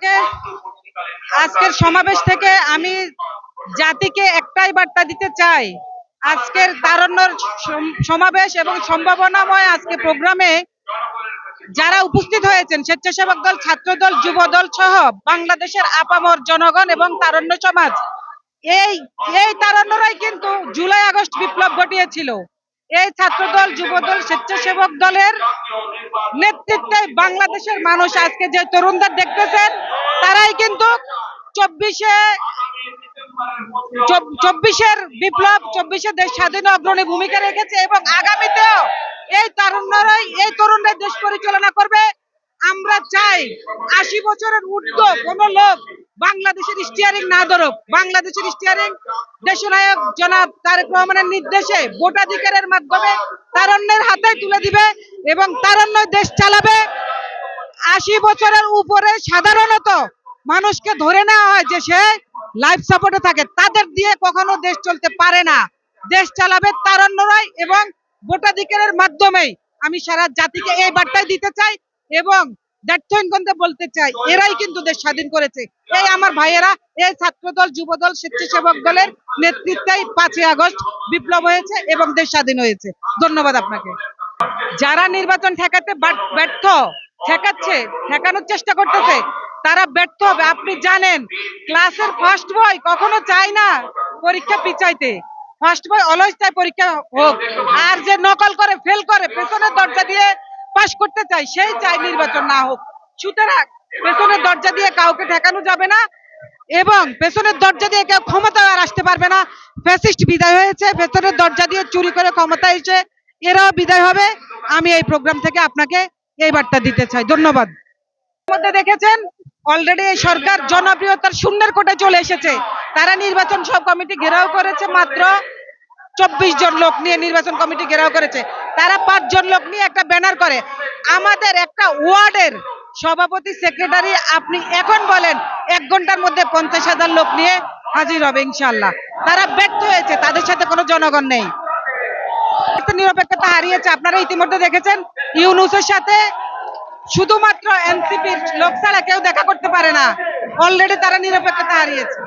আজকে আজকের সমাবেশ থেকে আমি জাতিকে একটাই বার্তা দিতে চাই। আজকের তারণ্যর সমাবেশ এবং সম্ভাবনাময় আজকে প্রোগ্রামে যারা উপস্থিত হয়েছেন, স্বেচ্ছাসেবক দল, ছাত্র দল, যুব দল সহ বাংলাদেশের আপামর জনগণ এবং তারণ্য সমাজ, এই এই তারণ্যরাই কিন্তু জুলাই আগস্ট বিপ্লব ঘটিয়েছিল। এই ছাত্র দল যুব দল স্বেচ্ছাসেবক দলের নেতৃত্বে বাংলাদেশের মানুষ আজকে যে তরুণদের দেখতেছেন, তারাই কিন্তু চব্বিশে চব্বিশের বিপ্লব, চব্বিশে দেশ স্বাধীন অগ্রণী ভূমিকা রেখেছে এবং আগামীতেও এই তরুণরাই, এই তরুণরা দেশ পরিচালনা করবে। আমরা চাই আশি বছরের ঊর্ধ্ব কোন লোক বাংলাদেশের স্টিয়ারিং না ধরুক, বাংলাদেশের স্টিয়ারিং দেশনায়ক জনাব তারেক রহমানের নির্দেশে ভোটাধিকারের মাধ্যমে তারণ্যের হাতে তুলে দিবে এবং তারণ্য দেশ চালাবে। আশি বছরের উপরে সাধারণত মানুষকে ধরে নেওয়া হয় যে সে লাইফ সাপোর্টে থাকে। তাদের দিয়ে কখনো দেশ চলতে পারে না। দেশ চালাবে তারণ্যরাই এবং ভোটাধিকারের মাধ্যমেই। আমি সারা জাতিকে এই বার্তাই দিতে চাই এবং ব্যর্থহীনগঞ্জে বলতে চাই, এরাই কিন্তু দেশ স্বাধীন করেছে। এই আমার ভাইয়েরা এই ছাত্রদল, যুবদল, স্বেচ্ছাসেবক দলের নেতৃত্বেই পাঁচই আগস্ট বিপ্লব হয়েছে এবং দেশ স্বাধীন হয়েছে। ধন্যবাদ আপনাকে। যারা নির্বাচন ঠেকাতে ব্যর্থ, ঠেকাচ্ছে, ঠেকানোর চেষ্টা করতেছে, তারা ব্যর্থ হবে। আপনি জানেন, ক্লাসের ফার্স্ট বয় কখনো চায় না পরীক্ষা পিছাইতে। ফার্স্ট বয় অলওয়েজ চায় পরীক্ষা হোক। আর যে নকল করে ফেল করে, পেছনের দরজা দিয়ে পাশ করতে চায়, সেই চাই নির্বাচন না হোক। সুতরাং পেছনের দরজা দিয়ে কাউকে ঠেকানো যাবে না এবং পেছনের দরজা দিয়ে কেউ ক্ষমতা আর আসতে পারবে না। ফ্যাসিস্ট বিদায় হয়েছে, পেছনের দরজা দিয়ে চুরি করে ক্ষমতা এসে এরাও বিদায় হবে। আমি এই প্রোগ্রাম থেকে আপনাকে এই বার্তা দিতে চাই। ধন্যবাদ। মধ্যে দেখেছেন অলরেডি এই সরকার জনপ্রিয়তার শূন্যের কোটে চলে এসেছে। তারা নির্বাচন সব কমিটি ঘেরাও করেছে, মাত্র চব্বিশ জন লোক নিয়ে নির্বাচন কমিটি ঘেরাও করেছে। তারা পাঁচজন লোক নিয়ে একটা ব্যানার করে। আমাদের একটা ওয়ার্ডের সভাপতি সেক্রেটারি, আপনি এখন বলেন, এক ঘণ্টার মধ্যে পঞ্চাশ হাজার লোক নিয়ে হাজির হবে ইনশাল্লাহ তারা ব্যর্থ হয়েছে, তাদের সাথে কোনো জনগণ নেই। নিরপেক্ষতা হারিয়েছে, আপনারা ইতিমধ্যে দেখেছেন, ইউনুসের সাথে শুধুমাত্র এনসিপির লোক ছাড়া কেউ দেখা করতে পারে না। অলরেডি তারা নিরপেক্ষতা হারিয়েছে।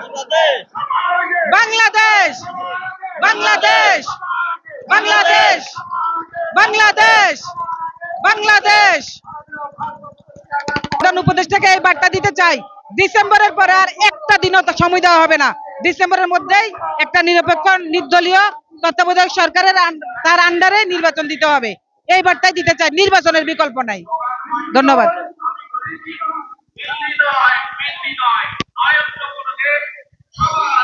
বাংলাদেশ! বাংলাদেশ! বাংলাদেশ! বাংলাদেশ! বাংলাদেশ! প্রধান উপদেষ্টাকে এই বার্তা দিতে চাই, ডিসেম্বরের পরে আর একটা দিনও সময় দেওয়া হবে না। ডিসেম্বরের মধ্যেই একটা নিরপেক্ষ, নির্দলীয়, তত্ত্বাবধায়ক সরকারের তার আন্ডারে নির্বাচন দিতে হবে। এই বার্তায় দিতে চাই, নির্বাচনের বিকল্প নাই। ধন্যবাদ। ধন্যবাদ